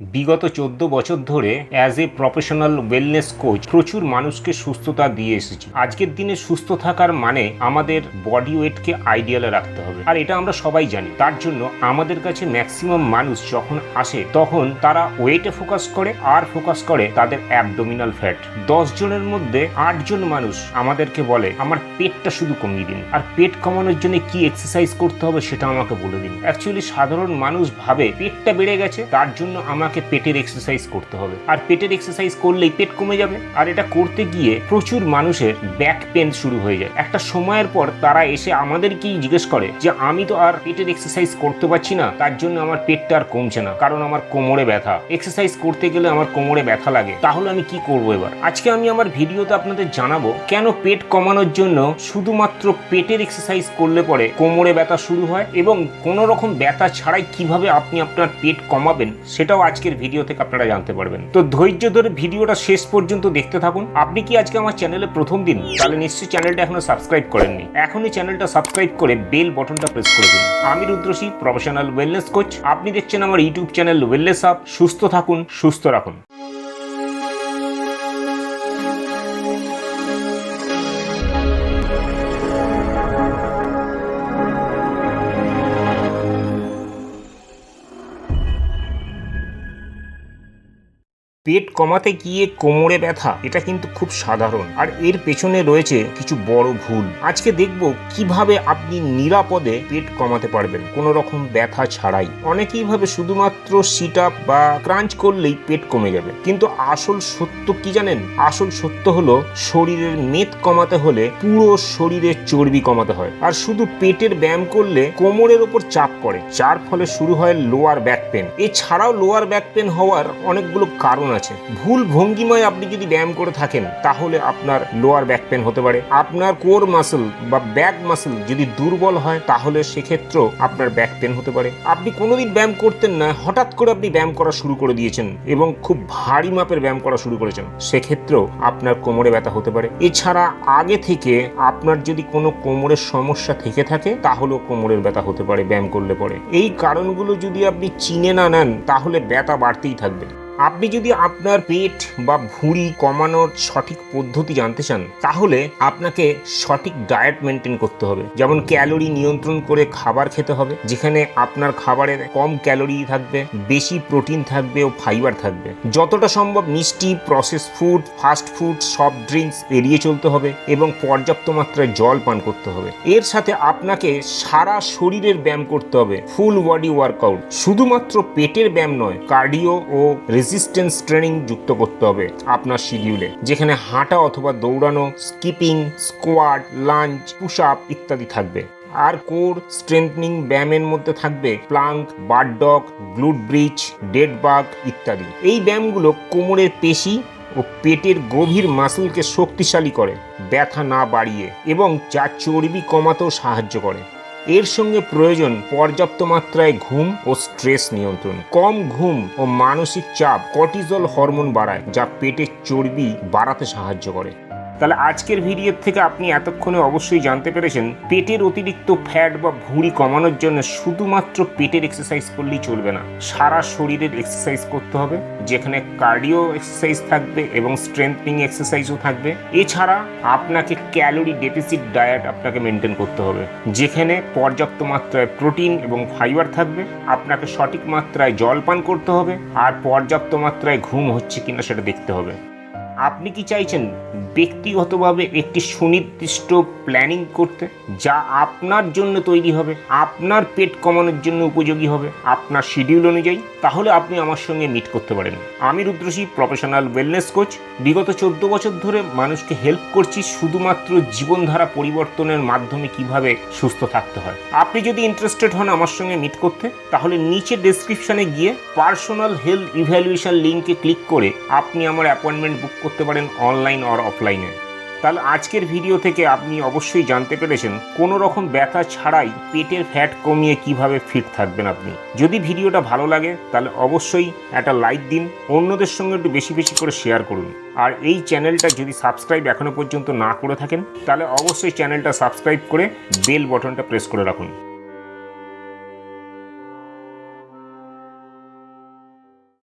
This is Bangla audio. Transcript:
বিগত চোদ্দ বছর ধরে as a professional wellness coach প্রচুর মানুষকে সুস্থতা দিয়ে এসেছি। আজকের দিনে সুস্থ থাকার মানে আমাদের বডি ওয়েটকে আইডিয়ালে রাখতে হবে। আর এটা আমরা সবাই জানি। তার জন্য আমাদের কাছে ম্যাক্সিমাম মানুষ যখন আসে, তখন তারা ওয়েটে ফোকাস করে, আর ফোকাস করে তাদের অ্যাবডোমিনাল ফ্যাট দশ জনের মধ্যে আটজন মানুষ আমাদেরকে বলে, আমার পেটটা শুধু কমিয়ে দিন। আর পেট কমানোর জন্য কি এক্সারসাইজ করতে হবে সেটা আমাকে বলে দিন। অ্যাকচুয়ালি সাধারণ মানুষ ভাবে পেটটা বেড়ে গেছে, তার জন্য আমাকে পেটের এক্সারসাইজ করতে হবে। আর পেটের এক্সারসাইজ করলেই পেট কমে যাবে। আর এটা করতে গিয়ে প্রচুর মানুষের ব্যাক পেন শুরু হয়ে যায়। একটা সময়ের পর তারা এসে আমাদেরকেই জিজ্ঞেস করে যে, আমি তো আর পেটের এক্সারসাইজ করতে পারছি না। তার জন্য আমার পেটটা আর কমছে না। কারণ আমার কোমরে ব্যথা। এক্সারসাইজ করতে গেলে আমার কোমরে ব্যথা লাগে। তাহলে আমি কি করব এবার? আজকে আমি আমার ভিডিওতে আপনাদের জানাব, কেন পেট কমানোর জন্য শুধুমাত্র পেটের এক্সারসাইজ করলে পরে কোমরে ব্যথা শুরু হয় এবং কোনো রকম ব্যথা ছাড়াই কীভাবে আপনি আপনার পেট কমাবেন, সেটাও আজকের ভিডিও থেকে আপনারা জানতে পারবেন। তো ধৈর্য ধরে ভিডিওটা শেষ পর্যন্ত দেখতে থাকুন। আপনি কি আজকে আমার চ্যানেলে প্রথম দিন? তাহলে নিশ্চয়ই চ্যানেলটা এখনও সাবস্ক্রাইব করেননি। এখনই চ্যানেলটা সাবস্ক্রাইব করে বেল বটনটা প্রেস করে দিন। আমি রুদ্রশী প্রফেশনাল ওয়েলনেস কোচ আপনি দেখছেন আমার ইউটিউব চ্যানেল ওয়েলনেস আপ সুস্থ থাকুন, সুস্থ রাখুন। পেট কমাতে গিয়ে কোমরে ব্যথা, এটা কিন্তু খুব সাধারণ। আর এর পেছনে রয়েছে কিছু বড় ভুল। আজকে দেখব কীভাবে আপনি নিরাপদে পেট কমাতে পারবেন, কোনো রকম ব্যথা ছাড়াই। অনেকেই ভাবে শুধুমাত্র সিট আপ বা ক্রাঞ্চ করলেই পেট কমে যাবে। কিন্তু আসল সত্য কি জানেন? আসল সত্য হলো শরীরের মেদ কমাতে হলে পুরো শরীরের চর্বি কমাতে হয়। আর শুধু পেটের ব্যায়াম করলে কোমরের ওপর চাপ পড়ে, যার ফলে শুরু হয় লোয়ার ব্যাক পেন এছাড়াও লোয়ার ব্যাক পেন হওয়ার অনেকগুলো কারণ আছে। ভুল ভঙ্গিমায় আপনি যদি ব্যায়াম করে থাকেন, তাহলে আপনার লোয়ার ব্যাক পেন হতে পারে। আপনার কোর মাসল বা ব্যাক মাসল যদি দুর্বল হয়, তাহলে সেক্ষেত্রেও আপনার ব্যাক পেন হতে পারে। আপনি কোনোদিন ব্যায়াম করতেন না, হঠাৎ করে আপনি ব্যায়াম করা শুরু করে দিয়েছেন এবং খুব ভারী মাপের ব্যায়াম করা শুরু করেছেন, সেক্ষেত্রেও আপনার কোমরে ব্যথা হতে পারে। এছাড়া আগে থেকে আপনার যদি কোনো কোমরের সমস্যা থেকে থাকে, তাহলেও কোমরের ব্যথা হতে পারে, ব্যায়াম করলে পরে। এই কারণগুলো যদি আপনি চিনে না নেন, তাহলে ব্যথা বাড়তেই থাকবে। আপনি যদি আপনার পেট বা ভুঁড়ি কমানোর সঠিক পদ্ধতি জানতে চান, তাহলে আপনাকে সঠিক ডায়েট মেনটেন করতে হবে। যেমন ক্যালোরি নিয়ন্ত্রণ করে খাবার খেতে হবে, যেখানে আপনার খাবারে কম ক্যালোরি থাকবে, বেশি প্রোটিন থাকবে ও ফাইবার থাকবে। যতটা সম্ভব মিষ্টি process food fast food soft drinks এড়িয়ে চলতে হবে এবং পর্যাপ্ত মাত্রায় জল পান করতে হবে। এর সাথে আপনাকে সারা শরীরের ব্যায়াম করতে হবে ফুল বডি ওয়ার্কআউট শুধুমাত্র পেটের ব্যায়াম নয় কার্ডিও ও রেজিস্ট্যান্স ট্রেনিং যুক্ত করতে হবে আপনার শিডিউলে যেখানে হাঁটা অথবা দৌড়ানো skipping squat lunge push up ইত্যাদি থাকবে। আর কোর স্ট্রেংথনিং ব্যায়ামের মধ্যে থাকবে plank bird dog glute bridge dead bug ইত্যাদি। এই ব্যায়ামগুলো কোমরের পেশি ও পেটের গভীর মাসলকে শক্তিশালী করে, ব্যথা না বাড়িয়ে এবং যা চর্বি কমাতেও সাহায্য করে। এর সঙ্গে প্রয়োজন পর্যাপ্ত মাত্রায় ঘুম ও স্ট্রেস নিয়ন্ত্রণ। কম ঘুম ও মানসিক চাপ কর্টিজল হরমোন বাড়ায়, যা পেটের চর্বি বাড়াতে সাহায্য করে। তাহলে আজকের ভিডিওর থেকে আপনি এতক্ষণে অবশ্যই জানতে পেরেছেন, পেটের অতিরিক্ত ফ্যাট বা ভুঁড়ি কমানোর জন্য শুধুমাত্র পেটের এক্সারসাইজ করলেই চলবে না। সারা শরীরের এক্সারসাইজ করতে হবে, যেখানে কার্ডিও এক্সারসাইজ থাকবে এবং স্ট্রেংথনিং এক্সারসাইজও থাকবে। এছাড়া আপনাকে ক্যালোরি ডেফিসিট ডায়েট আপনাকে মেনটেন করতে হবে, যেখানে পর্যাপ্ত মাত্রায় প্রোটিন এবং ফাইবার থাকবে, আপনাকে সঠিক মাত্রায় জল পান করতে হবে, আর পর্যাপ্ত মাত্রায় ঘুম হচ্ছে কিনা সেটা দেখতে হবে। আপনি কি চাইছেন ব্যক্তিগতভাবে একটি সুনির্দিষ্ট প্ল্যানিং করতে, যা আপনার জন্য তৈরি হবে, আপনার পেট কমানোর জন্য উপযোগী হবে, আপনার শিডিউল অনুযায়ী? তাহলে আপনি আমার সঙ্গে মিট করতে পারেন। আমি রুদ্রশী প্রফেশনাল ওয়েলনেস কোচ বিগত চোদ্দ বছর ধরে মানুষকে হেল্প করছি শুধুমাত্র জীবনধারা পরিবর্তনের মাধ্যমে কীভাবে সুস্থ থাকতে হয়। আপনি যদি ইন্টারেস্টেড হন আমার সঙ্গে মিট করতে, তাহলে নিচে ডেসক্রিপশনে গিয়ে পার্সোনাল হেলথ ইভ্যালুয়েশন লিঙ্কে ক্লিক করে আপনি আমার অ্যাপয়েন্টমেন্ট বুক করতে পারেন অনলাইন অর অফলাইনে তাহলে আজকের ভিডিও থেকে আপনি অবশ্যই জানতে পেরেছেন কোনো রকম ব্যথা ছাড়াই পেটের ফ্যাট কমিয়ে কীভাবে ফিট থাকবেন আপনি। যদি ভিডিওটা ভালো লাগে, তাহলে অবশ্যই একটা লাইক দিন, অন্যদের সঙ্গে একটু বেশি বেশি করে শেয়ার করুন। আর এই চ্যানেলটা যদি সাবস্ক্রাইব এখনও পর্যন্ত না করে থাকেন, তাহলে অবশ্যই চ্যানেলটা সাবস্ক্রাইব করে বেল বটনটা প্রেস করে রাখুন।